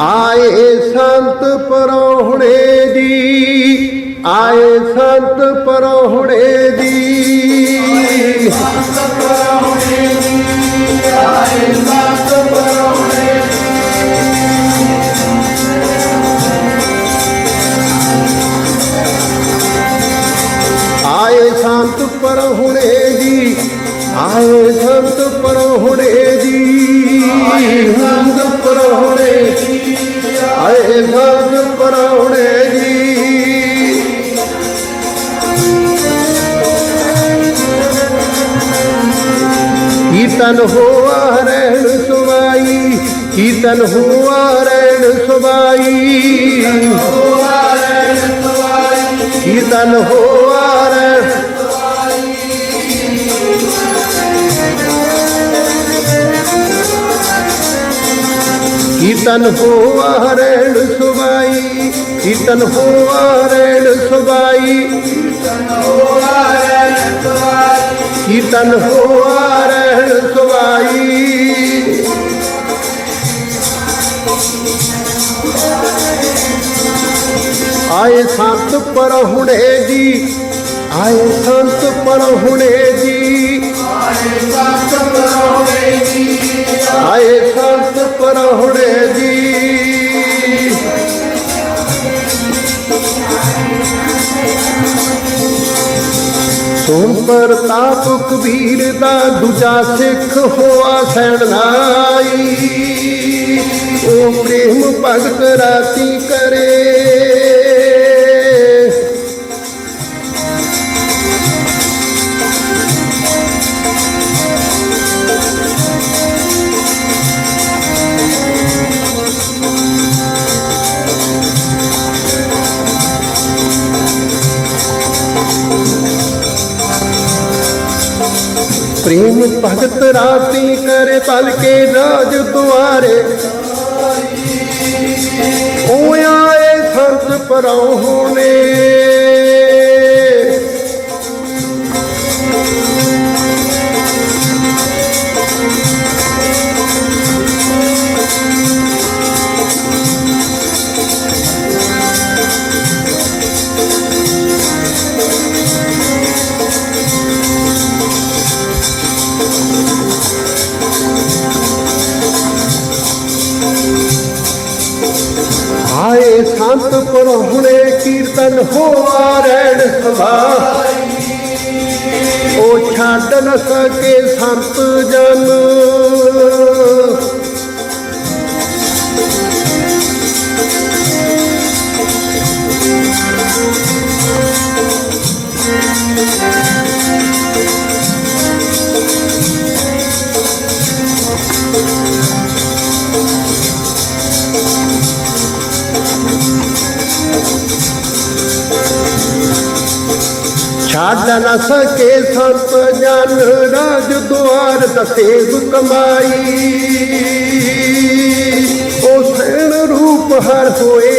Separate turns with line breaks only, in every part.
ਆਏ ਸੰਤ ਪਰੋਹਣੇ ਦੀ, ਆਏ ਸੰਤ ਪਰੋਹਣੇ ਦੀ। ਆਏ ਸੰਤ ਪਰਹੁਣੇ ਜੀ ਆਏ ਸੰਤ ਪਰਹੁਣੇ ਜੀ ਕੀਰਤਨ ਹੋਆ ਰਹਿਣ ਸੁਵਾਈ ਕੀਰਤਨ ਹੋਆ ਰਹਿਣ ਸੁਵਾਈ ਕੀਰਤਨ ਹੋਆ ਰਹਿਣ ਕੀਰਤਨ ਹੋਆ ਰਹਿਣ ਸੁਵਾਈ ਕੀਰਤਨ ਹੋਆ ਰਹਿਣ ਸੁਵਾਈ ਕੀਰਤਨ ਹੋਆ ਰਹਿਣ ਸੁਵਾਈ ਆਏ ਸੰਤ ਪਰਹੁਣੇ ਜੀ। ਆਏ ਸੰਤ ਪਰਹੁਣੇ ਜੀ ਆਏ ਸੰਤ ਪਰਹੁਣੇ ਜੀ। ਸੋਮ ਪ੍ਰਤਾਪ ਕਬੀਰ ਦਾ ਦੂਜਾ ਸਿੱਖ ਹੋਆ ਸੈਣਾਈ ਉਹ ਪ੍ਰੇਮ ਭਗਤ ਰਾਤੀ ਕਰੇ ਪ੍ਰੇਮ ਭਗਤ ਰਾਤੀ ਕਰੇ ਪਲ ਕੇ ਰਾਜ ਦੁਆਰੇ ਉਹ ਆਏ ਸੰਤ ਪਰਹੁਣੇ ਆਏ ਸੰਤ ਪਰਹੁਣੇ ਕੀਰਤਨ ਹੋਆ ਰਹਿਣ। ਸਭਾਈ ਉਹ ਛੱਡ ਨ ਸਕੇ ਸੰਤ ਜਨ। ਛੱਡ ਨ ਸਕੇ ਸੰਤ ਜਨ ਰਾਜ ਦੁਆਰ ਦਸੇਬ ਕਮਾਈ ਉਹ ਸੈਣ ਰੂਪ ਹਰ ਹੋਏ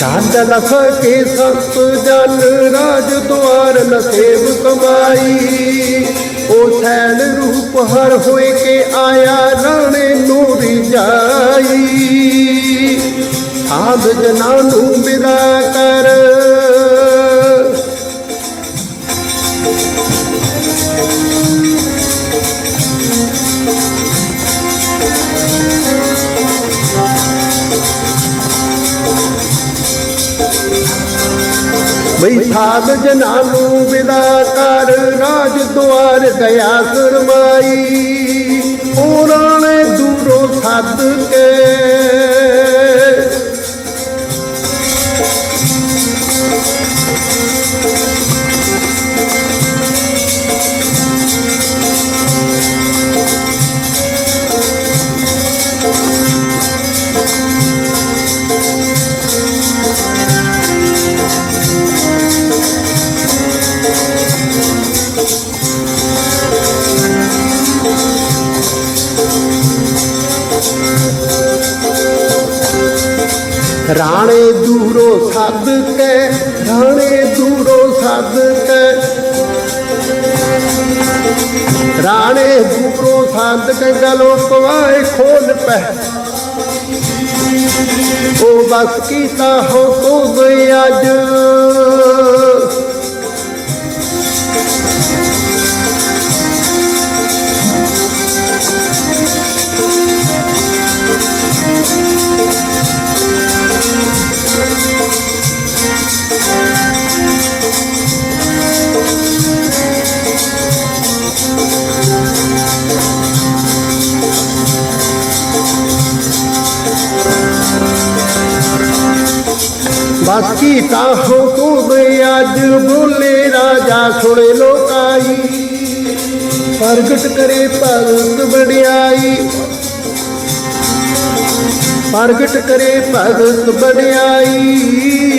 ਛੱਡ ਨ ਕੇ ਸੰਤ ਜਨ, ਰਾਜ ਦੁਆਰ ਨਸੇਬ ਕਮਾਈ। ਉਹ ਸੈਲ ਰੂਪ ਹਰ ਹੋਏ ਕੇ ਆਇਆ, ਰਾਣੇ ਨੂੰ ਜਾਈ। ਆਦ ਜਨਾਂ ਨੂੰ ਵਿਦਾ ਕਰ ਬਈ ਸਾਧ ਜਨਾਂ ਨੂੰ ਵਿਦਾ ਕਰ ਰਾਜ ਦੁਆਰ ਦਇਆ ਸਰਮਾਈ ਉਹਨਾਂ ਨੇ ਦੂਰੋਂ ਸੱਦ ਕੇ ਰਾਣੇ ਦੂਰੋਂ ਸੱਦ ਕੇ ਰਾਣੇ ਦੂਰੋਂ ਸੱਦ ਕੇ। ਰਾਣੇ ਦੂਰੋਂ ਸੱਦ ਕੇ ਗਲੋ ਪਵਾਏ ਖੋਲ ਪੈ। ਉਹ ਬਸ ਕੀਤਾ ਹੋ ਤੋ ਅੱਜ। ਬਾਕੀ ਤਾਂ ਹੋ ਤੂੰ ਅੱਜ ਬੋਲੇ ਰਾਜਾ ਸੁਣੇ ਲੋਕਾਈ ਪ੍ਰਗਟ ਕਰੇ ਭਗਤ ਬੜਿਆਈ ਪ੍ਰਗਟ ਕਰੇ ਭਗਤ ਵਡਿਆਈ।